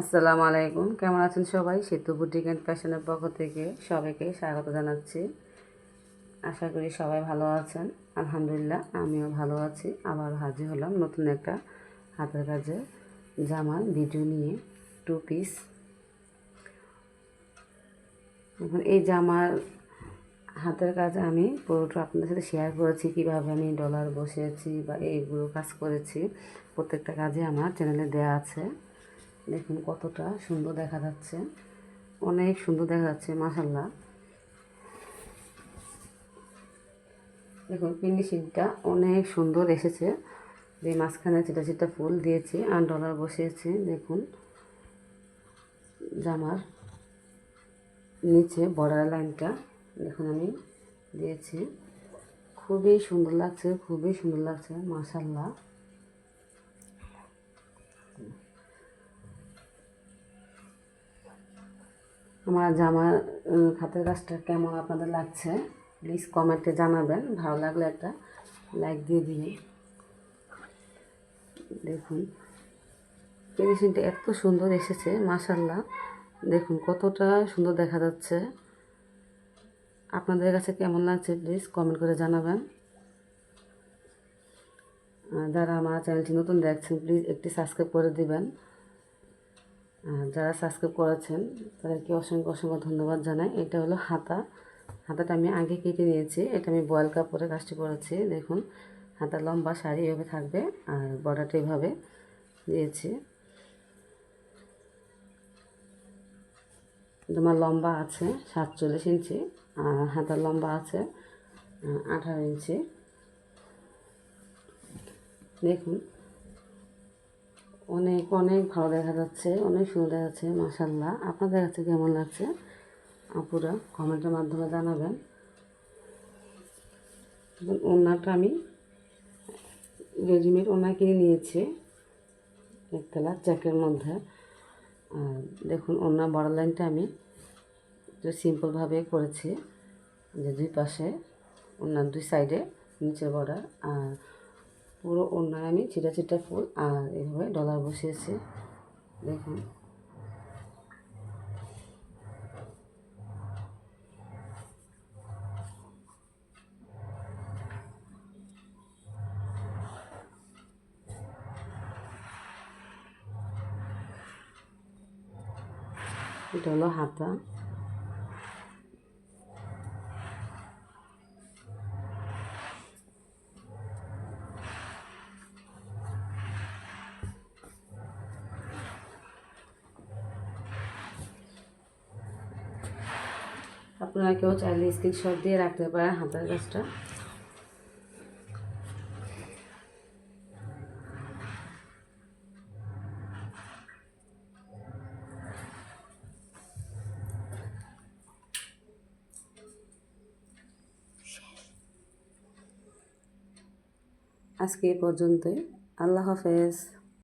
আসসালামু আলাইকুম। কেমন আছেন সবাই? সেতু বুটিক অ্যান্ড ফ্যাশনের পক্ষ থেকে সবাইকে স্বাগত জানাচ্ছি। আশা করি সবাই ভালো আছেন। আলহামদুলিল্লাহ, আমিও ভালো আছি। আবার হাজির হলাম নতুন একটা হাতের কাজে জামার ভিডিও নিয়ে টু পিস এখন এই জামার হাতের কাজ আমি পুরোটা আপনাদের সাথে শেয়ার করেছি, কীভাবে আমি ডলার বসিয়েছি বা এইগুলো কাজ করেছি। প্রত্যেকটা কাজে আমার চ্যানেলে দেওয়া আছে। দেখুন কতটা সুন্দর দেখা যাচ্ছে। অনেক সুন্দর দেখা যাচ্ছে মাসাল্লাহ দেখুন ফিনিশিংটা অনেক সুন্দর এসেছে। যে মাঝখানে চিটা চিটা ফুল দিয়েছি আর ডলার বসিয়েছি, দেখুন। জামার নিচে বর্ডার লাইনটা দেখুন আমি দিয়েছি। খুবই সুন্দর লাগছে, খুবই সুন্দর লাগছে মাসাল্লাহ আমার জামার উম, হাতের কাজটা কেমন আপনাদের লাগছে? প্লিজ কমেন্টে জানাবেন। ভালো লাগলে একটা লাইক দিয়ে দিন দেখুন ফিনিশিংটা এত সুন্দর এসেছে মাশাল্লাহ দেখুন কতটা সুন্দর দেখা যাচ্ছে। আপনাদের কাছে কেমন লাগছে প্লিজ কমেন্ট করে জানাবেন। যারা আমার চ্যানেলটি নতুন দেখছেন প্লিজ একটি সাবস্ক্রাইব করে দিবেন। যারা সাবস্ক্রাইব করেছেন, তাদেরকে অসংখ্য অসংখ্য ধন্যবাদ জানাই। এটা হলো হাতা। হাতাটা আমি আগে কেটে নিয়েছি। এটা আমি বয়েল কাপড়ে কাজটি করেছি। দেখুন হাতা লম্বা শাড়ি এভাবে থাকবে আর বর্ডারটা এভাবে দিয়েছি। তোমার লম্বা আছে সাতচল্লিশ ইঞ্চি, আর হাতার লম্বা আছে আঠারো ইঞ্চি। দেখুন অনেক অনেক ভালো দেখা যাচ্ছে, অনেক সুন্দর দেখা যাচ্ছে মাসাল্লাহ আপনাদের কাছে কেমন লাগছে? আপুরা কমেন্টের মাধ্যমে জানাবেন। ওনাটা আমি রেডিমেড ওনা কিনে নিয়েছি এক কালার জ্যাকের মধ্যে। আর দেখুন ওনার বড় লাইনটা আমি একটু সিম্পলভাবে করেছি। যে দুই পাশে ওনার দুই সাইডে নিচের বর্ডার আর পুরো ওনায় আমি ছিটা ছিটা ফুল আর এইভাবে ডলার বসিয়েছি। দেখুন। এটা হাতা। আপনারা কেউ চাইলে স্ক্রিনশট দিয়ে রাখতে পারেন হাতের কাজটা। আজকে এই পর্যন্তই। আল্লাহ হাফেজ।